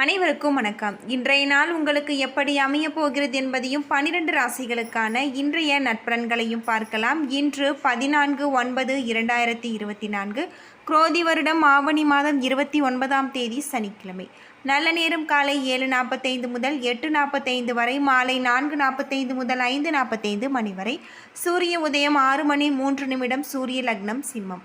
அனைவருக்கும் வணக்கம். இன்றைய நாள் உங்களுக்கு எப்படி அமைய போகிறது என்பதையும் பனிரெண்டு ராசிகளுக்கான இன்றைய நற்பலன்களையும் பார்க்கலாம். இன்று பதினான்கு ஒன்பது இரண்டாயிரத்தி இருபத்தி நான்கு. குரோதி வருடம் ஆவணி மாதம் இருபத்தி ஒன்பதாம் தேதி சனிக்கிழமை. நல்ல நேரம் காலை ஏழு நாற்பத்தைந்து முதல் எட்டு நாற்பத்தைந்து வரை மாலை நான்கு நாற்பத்தைந்து முதல் ஐந்து நாற்பத்தைந்து மணி வரை. சூரிய உதயம் ஆறு மணி மூன்று நிமிடம் சூரிய லக்னம் சிம்மம்.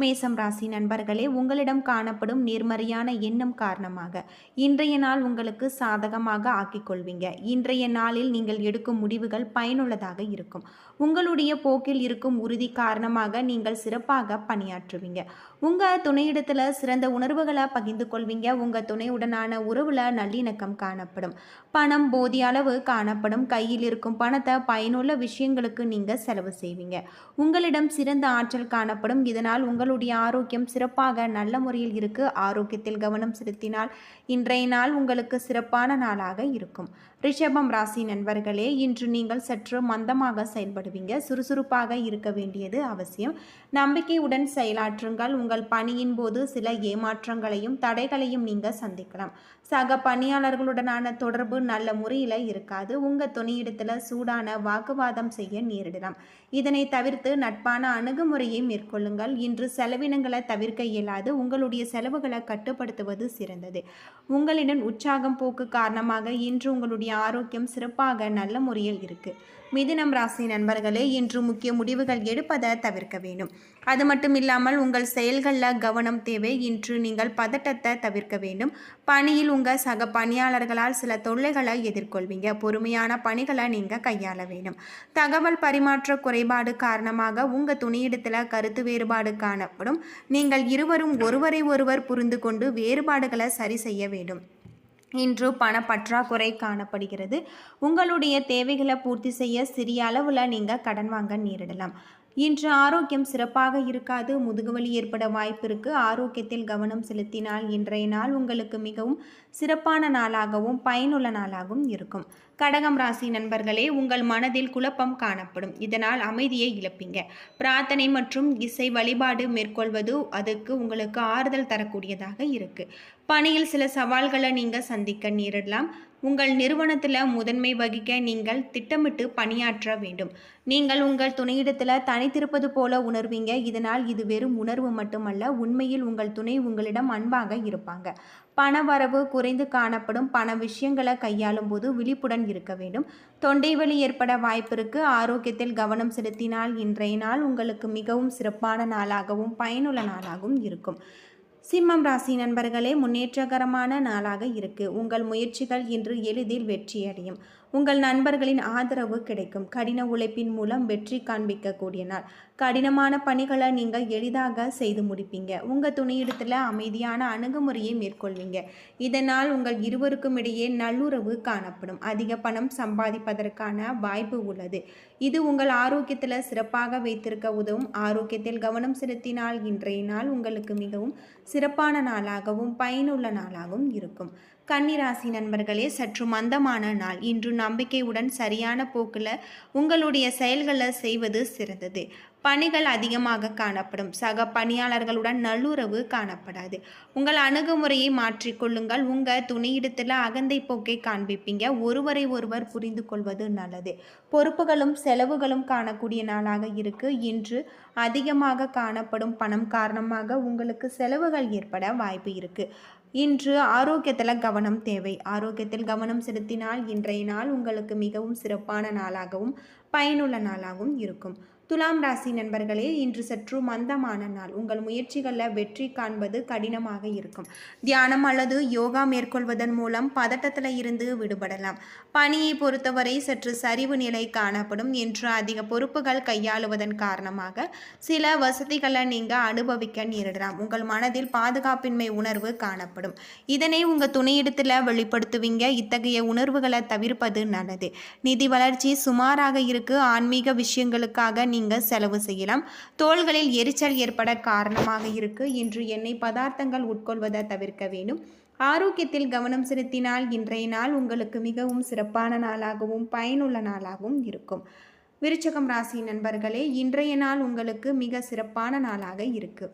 மேசம் ராசி நண்பர்களே உங்களிடம் காணப்படும் நேர்மறையான எண்ணம் காரணமாக இன்றைய நாள் உங்களுக்கு சாதகமாக ஆக்கிக் கொள்வீங்க. இன்றைய நாளில் நீங்கள் எடுக்கும் முடிவுகள் பயனுள்ளதாக இருக்கும். உங்களுடைய போக்கில் இருக்கும் உறுதி காரணமாக நீங்கள் சிறப்பாக பணியாற்றுவீங்க. உங்கள் துணையிடத்தில் சிறந்த உணர்வுகளை பகிர்ந்து கொள்வீங்க. உங்கள் துணையுடனான உறவில் நல்லிணக்கம் காணப்படும். பணம் போதிய அளவு காணப்படும். கையில் இருக்கும் பணத்தை பயனுள்ள விஷயங்களுக்கு நீங்கள் செலவு செய்வீங்க. உங்களிடம் சிறந்த ஆற்றல் காணப்படும். இதனால் உங்களுடைய ஆரோக்கியம் சிறப்பாக நல்ல முறையில் இருக்கு. ஆரோக்கியத்தில் கவனம் செலுத்தினால் இன்றைய நாள் உங்களுக்கு சிறப்பான நாளாக இருக்கும். ரிஷபம் ராசி நண்பர்களே இன்று நீங்கள் சற்று மந்தமாக செயல்படுவீங்க. சுறுசுறுப்பாக இருக்க வேண்டியது அவசியம். நம்பிக்கையுடன் செயலாற்றுங்கள். உங்கள் உங்கள் பணியின் போது சில ஏமாற்றங்களையும் தடைகளையும் நீங்கள் சந்திக்கலாம். சக பணியாளர்களுடனான தொடர்பு நல்ல முறையில் இருக்காது. உங்கள் துணையிடத்தில் சூடான வாக்குவாதம் செய்ய நேரிடலாம். இதனை தவிர்த்து நட்பான அணுகுமுறையை மேற்கொள்ளுங்கள். இன்று செலவினங்களை தவிர்க்க இயலாது. உங்களுடைய செலவுகளை கட்டுப்படுத்துவது சிறந்தது. உங்களிடம் உற்சாகம் போக்கு காரணமாக இன்று உங்களுடைய ஆரோக்கியம் சிறப்பாக நல்ல முறையில் இருக்குது மிதுனம் ராசி நண்பர்களே இன்று முக்கிய முடிவுகள் எடுப்பதை தவிர்க்க வேண்டும். அது மட்டும் இல்லாமல் உங்கள் செயல்களில் கவனம் தேவை. இன்று நீங்கள் பதட்டத்தை தவிர்க்க வேண்டும். பணியில் உங்கள் சக பணியாளர்களால் சில தொல்லைகளை எதிர்கொள்வீங்க. பொறுமையான பணிகளை நீங்கள் கையாள வேண்டும். தகவல் பரிமாற்ற குறைபாடு காரணமாக உங்கள் துணியிடத்தில் கருத்து வேறுபாடு காணப்படும். நீங்கள் இருவரும் ஒருவரை ஒருவர் புரிந்து கொண்டு வேறுபாடுகளை சரி செய்ய வேண்டும். இன்று பணப்பற்றாக்குறை காணப்படுகிறது. உங்களுடைய தேவைகளை பூர்த்தி செய்ய சிறிய அளவில் நீங்கள் கடன் வாங்க நேரிடலாம். இன்று ஆரோக்கியம் சிறப்பாக இருக்காது முதுகுவலி ஏற்பட வாய்ப்பிருக்கு ஆரோக்கியத்தில் கவனம் செலுத்தினால் இன்றைய நாள் உங்களுக்கு மிகவும் சிறப்பான நாளாகவும் பயனுள்ள நாளாகவும் இருக்கும். கடகம் ராசி நண்பர்களே உங்கள் மனதில் குழப்பம் காணப்படும். இதனால் அமைதியை இழப்பீங்க. பிரார்த்தனை மற்றும் இசை வழிபாடு மேற்கொள்வது அதுக்கு உங்களுக்கு ஆறுதல் தரக்கூடியதாக இருக்கு. பணியில் சில சவால்களை நீங்கள் சந்திக்க நேரிடலாம். உங்கள் நிறுவனத்தில் முதன்மை வகிக்க நீங்கள் திட்டமிட்டு பணியாற்ற வேண்டும். நீங்கள் உங்கள் துணையிடத்தில் தனித்திருப்பது போல உணர்வீங்க. இதனால் இது வெறும் உணர்வு மட்டுமல்ல உண்மையில் உங்கள் துணை உங்களிடம் அன்பாக இருப்பாங்க. பண வரவு குறைந்து காணப்படும். பண விஷயங்களை கையாளும் போது விழிப்புடன் இருக்க வேண்டும். தொண்டை வலி ஏற்பட வாய்ப்பிருக்கு ஆரோக்கியத்தில் கவனம் செலுத்தினால் இன்றைய நாள் உங்களுக்கு மிகவும் சிறப்பான நாளாகவும் பயனுள்ள நாளாகவும் இருக்கும். சிம்மம் ராசி நண்பர்களே முன்னேற்றகரமான நாளாக இருக்கு. உங்கள் முயற்சிகள் இன்று எளிதில் வெற்றியடையும். உங்கள் நண்பர்களின் ஆதரவு கிடைக்கும். கடின உழைப்பின் மூலம் வெற்றி காண்பிக்கக்கூடிய நாள். கடினமான பணிகளை நீங்கள் எளிதாக செய்து முடிப்பீங்க. உங்கள் துணையிடத்தில் அமைதியான அணுகுமுறையை மேற்கொள்வீங்க. இதனால் உங்கள் இருவருக்கும் இடையே நல்லுறவு காணப்படும். அதிக பணம் சம்பாதிப்பதற்கான வாய்ப்பு உள்ளது. இது உங்கள் ஆரோக்கியத்தில் சிறப்பாக வைத்திருக்க உதவும். ஆரோக்கியத்தில் கவனம் செலுத்தினால் இன்றைய நாள் உங்களுக்கு மிகவும் சிறப்பான நாளாகவும் பயனுள்ள நாளாகவும் இருக்கும். கன்னிராசி நண்பர்களே சற்று மந்தமான நாள். இன்று நம்பிக்கையுடன் சரியான போக்கில் உங்களுடைய செயல்களை செய்வது சிறந்தது. பணிகள் அதிகமாக காணப்படும். சக பணியாளர்களுடன் நல்லுறவு காணப்படாது. உங்கள் அணுகுமுறையை மாற்றிக்கொள்ளுங்கள் உங்கள் துணையிடத்தில் அகந்தை போக்கை காண்பிப்பீங்க. ஒருவரை ஒருவர் புரிந்து கொள்வது நல்லது. பொறுப்புகளும் செலவுகளும் காணக்கூடிய நாளாக இருக்கு. இன்று அதிகமாக காணப்படும் பணம் காரணமாக உங்களுக்கு செலவுகள் ஏற்பட வாய்ப்பு இருக்கு. இன்று ஆரோக்கியத்தில் கவனம் தேவை. ஆரோக்கியத்தில் கவனம் செலுத்தினால் இன்றைய நாள் உங்களுக்கு மிகவும் சிறப்பான நாளாகவும் பயனுள்ள நாளாகவும் இருக்கும். துலாம் ராசி நண்பர்களே இன்று சற்று மந்தமான நாள். உங்கள் முயற்சிகளில் வெற்றி காண்பது கடினமாக இருக்கும். தியானம் அல்லது யோகா மேற்கொள்வதன் மூலம் பதட்டத்தில் இருந்து விடுபடலாம். பணியை பொறுத்தவரை சற்று சரிவு நிலை காணப்படும் என்று அதிக பொறுப்புகள் கையாளுவதன் காரணமாக சில வசதிகளை நீங்கள் அனுபவிக்க நேரிடலாம். உங்கள் மனதில் பாதுகாப்பின்மை உணர்வு காணப்படும். இதனை உங்கள் துணையிடத்தில் வெளிப்படுத்துவீங்க. இத்தகைய உணர்வுகளை தவிர்ப்பது நல்லது. நிதி வளர்ச்சி சுமாராக இருக்கு. ஆன்மீக விஷயங்களுக்காக நீங்கள் நீங்கள் செலவு செய்யலாம். தோள்களில் எரிச்சல் ஏற்பட காரணமாக இருக்கு. இன்று எண்ணெய் பதார்த்தங்கள் உட்கொள்வதை தவிர்க்க வேண்டும். ஆரோக்கியத்தில் கவனம் செலுத்தினால் இன்றைய நாள் உங்களுக்கு மிகவும் சிறப்பான நாளாகவும் பயனுள்ள நாளாகவும் இருக்கும். விருச்சகம் ராசி நண்பர்களே இன்றைய நாள் உங்களுக்கு மிக சிறப்பான நாளாக இருக்கு.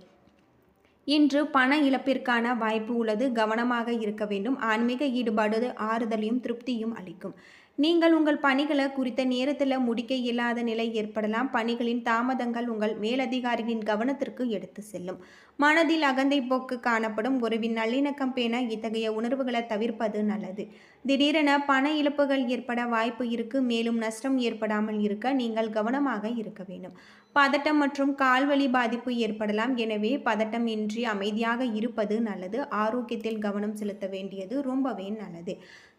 இன்று பண இழப்பிற்கான வாய்ப்பு உள்ளது. கவனமாக இருக்க வேண்டும். ஆன்மீக ஈடுபாடு ஆறுதலையும் திருப்தியும் அளிக்கும். நீங்கள் உங்கள் பணிகளை குறித்த நேரத்தில் முடிக்க இயலாத நிலை ஏற்படலாம். பணிகளின் தாமதங்கள் உங்கள் மேலதிகாரிகளின் கவனத்திற்கு எடுத்து செல்லும். மனதில் அகந்தை போக்கு காணப்படும் உறவின் நல்லிணக்கம் பேண இத்தகைய உணர்வுகளை தவிர்ப்பது நல்லது. திடீரென பண இழப்புகள் ஏற்பட வாய்ப்பு இருக்கு. மேலும் நஷ்டம் ஏற்படாமல் இருக்க நீங்கள் கவனமாக இருக்க வேண்டும். பதட்டம் மற்றும் கால்வழி பாதிப்பு ஏற்படலாம். எனவே பதட்டம் இன்றி அமைதியாக இருப்பது நல்லது. ஆரோக்கியத்தில் கவனம் செலுத்த வேண்டியது ரொம்பவே நல்லது.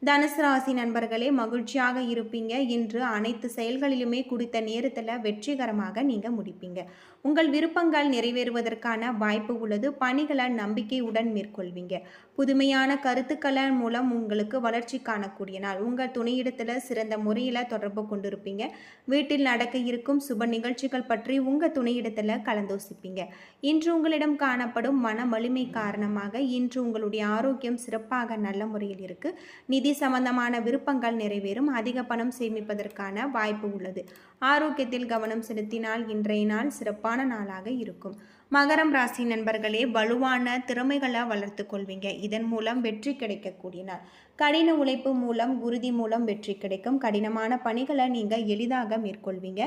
தனுசு ராசி நண்பர்களே மகிழ்ச்சியாக இருப்பீங்க. இன்று அனைத்து செயல்களிலுமே குறித்த நேரத்தில் வெற்றிகரமாக நீங்கள் முடிப்பீங்க. உங்கள் விருப்பங்கள் நிறைவேறுவதற்கான வாய்ப்பு உள்ளது. பணிகளை நம்பிக்கையுடன் மேற்கொள்வீங்க. புதுமையான கருத்துக்கள் மூலம் உங்களுக்கு வளர்ச்சி காணக்கூடிய நாள் உங்கள் துணையிடத்தில் சிறந்த முறையில் தொடர்பு கொண்டிருப்பீங்க. வீட்டில் நடக்க இருக்கும் சுப நிகழ்ச்சிகள் பற்றி உங்கள் துணையிடத்தில் கலந்தோசிப்பீங்க. இன்று உங்களிடம் காணப்படும் மன வலிமை காரணமாக இன்று உங்களுடைய ஆரோக்கியம் சிறப்பாக நல்ல முறையில் இருக்கு. நிதி சம்பந்தமான விருப்பங்கள் நிறைவேறும். அதிக பணம் சேமிப்பதற்கான வாய்ப்பு உள்ளது. ஆரோக்கியத்தில் கவனம் செலுத்தினால் இன்றைய நாள் சிறப்பான நாளாக இருக்கும். மகரம் ராசி நண்பர்களே வலுவான திறமைகளை வளர்த்து கொள்வீங்க. இதன் மூலம் வெற்றி கிடைக்கக்கூடிய நாள் கடின உழைப்பு மூலம் உறுதி மூலம் வெற்றி கிடைக்கும். கடினமான பணிகளை நீங்கள் எளிதாக மேற்கொள்வீங்க.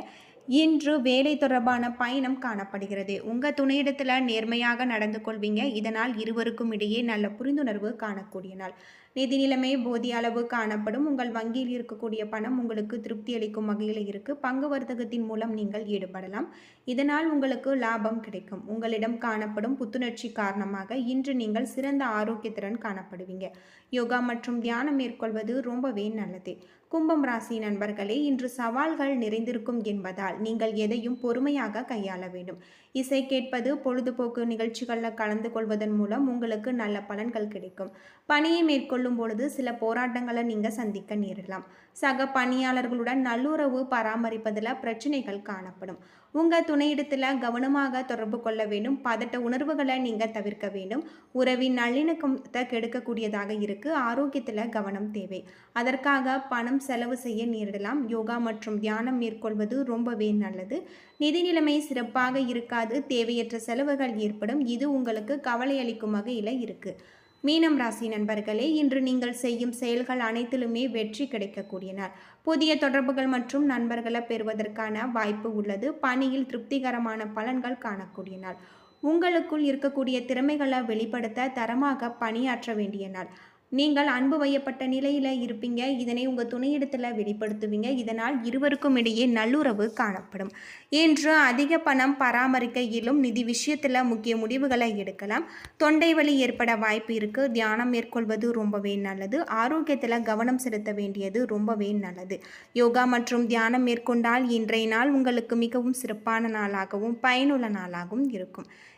இன்று வேலை தொடர்பான பயணம் காணப்படுகிறது. உங்கள் துணையிடத்தில் நேர்மையாக நடந்து கொள்வீங்க. இதனால் இருவருக்கும் இடையே நல்ல புரிந்துணர்வு காணக்கூடிய நாள். நிதி நிலைமை போதிய அளவு காணப்படும். உங்கள் வங்கியில் இருக்கக்கூடிய பணம் உங்களுக்கு திருப்தி அளிக்கும் வகையில் இருக்கு. பங்கு வர்த்தகத்தின் மூலம் நீங்கள் ஈடுபடலாம். இதனால் உங்களுக்கு லாபம் கிடைக்கும். உங்களிடம் காணப்படும் புத்துணர்ச்சி காரணமாக இன்று நீங்கள் சிறந்த ஆரோக்கியத்துடன் காணப்படுவீங்க. யோகா மற்றும் தியானம் மேற்கொள்வது ரொம்பவே நல்லது. கும்பம் ராசி நண்பர்களே இன்று சவால்கள் நிறைந்திருக்கும் என்பதால் நீங்கள் எதையும் பொறுமையாக கையாள வேண்டும். இசை கேட்பது பொழுதுபோக்கு நிகழ்ச்சிகளில் கலந்து கொள்வதன் மூலம் உங்களுக்கு நல்ல பலன்கள் கிடைக்கும். பணியை மேற்கொள்ளும் பொழுது சில போராட்டங்களை நீங்கள் சந்திக்க நேரலாம் சக பணியாளர்களுடன் நல்லுறவு பராமரிப்பதில் பிரச்சனைகள் காணப்படும். உங்கள் துணையிடத்தில் கவனமாக தொடர்பு கொள்ள வேண்டும். பதட்ட உணர்வுகளை நீங்கள் தவிர்க்க வேண்டும். உறவின் நல்லிணக்கத்தை கெடுக்கக்கூடியதாக இருக்குது ஆரோக்கியத்தில் கவனம் தேவை. அதற்காக பணம் செலவு செய்ய நேரிடலாம். யோகா மற்றும் தியானம் மேற்கொள்வது ரொம்பவே நல்லது. நிதி நிலைமை சிறப்பாக இருக்காது. தேவையற்ற செலவுகள் ஏற்படும். இது உங்களுக்கு கவலை அளிக்கும் வகையில் இருக்குது மீனம் ராசி நண்பர்களே இன்று நீங்கள் செய்யும் செயல்கள் அனைத்திலுமே வெற்றி கிடைக்கக்கூடிய நாள் புதிய தொடர்புகள் மற்றும் நண்பர்களை பெறுவதற்கான வாய்ப்பு உள்ளது. பணியில் திருப்திகரமான பலன்கள் காணக்கூடிய நாள் உங்களுக்குள் இருக்கக்கூடிய திறமைகளை வெளிப்படுத்த தரமாக பணியாற்ற வேண்டிய நாள். நீங்கள் அன்பு வையப்பட்ட நிலையில் இருப்பீங்க. இதனை உங்கள் துணையிடத்தில் வெளிப்படுத்துவீங்க. இதனால் இருவருக்கும் இடையே நல்லுறவு காணப்படும். இன்று அதிக பணம் பராமரிக்க இயலும் நிதி விஷயத்தில் முக்கிய முடிவுகளை எடுக்கலாம். தொண்டை வலி ஏற்பட வாய்ப்பு இருக்குது தியானம் மேற்கொள்வது ரொம்பவே நல்லது. ஆரோக்கியத்தில் கவனம் செலுத்த வேண்டியது ரொம்பவே நல்லது. யோகா மற்றும் தியானம் மேற்கொண்டால் இன்றைய நாள் உங்களுக்கு மிகவும் சிறப்பான நாளாகவும் பயனுள்ள நாளாகவும் இருக்கும்.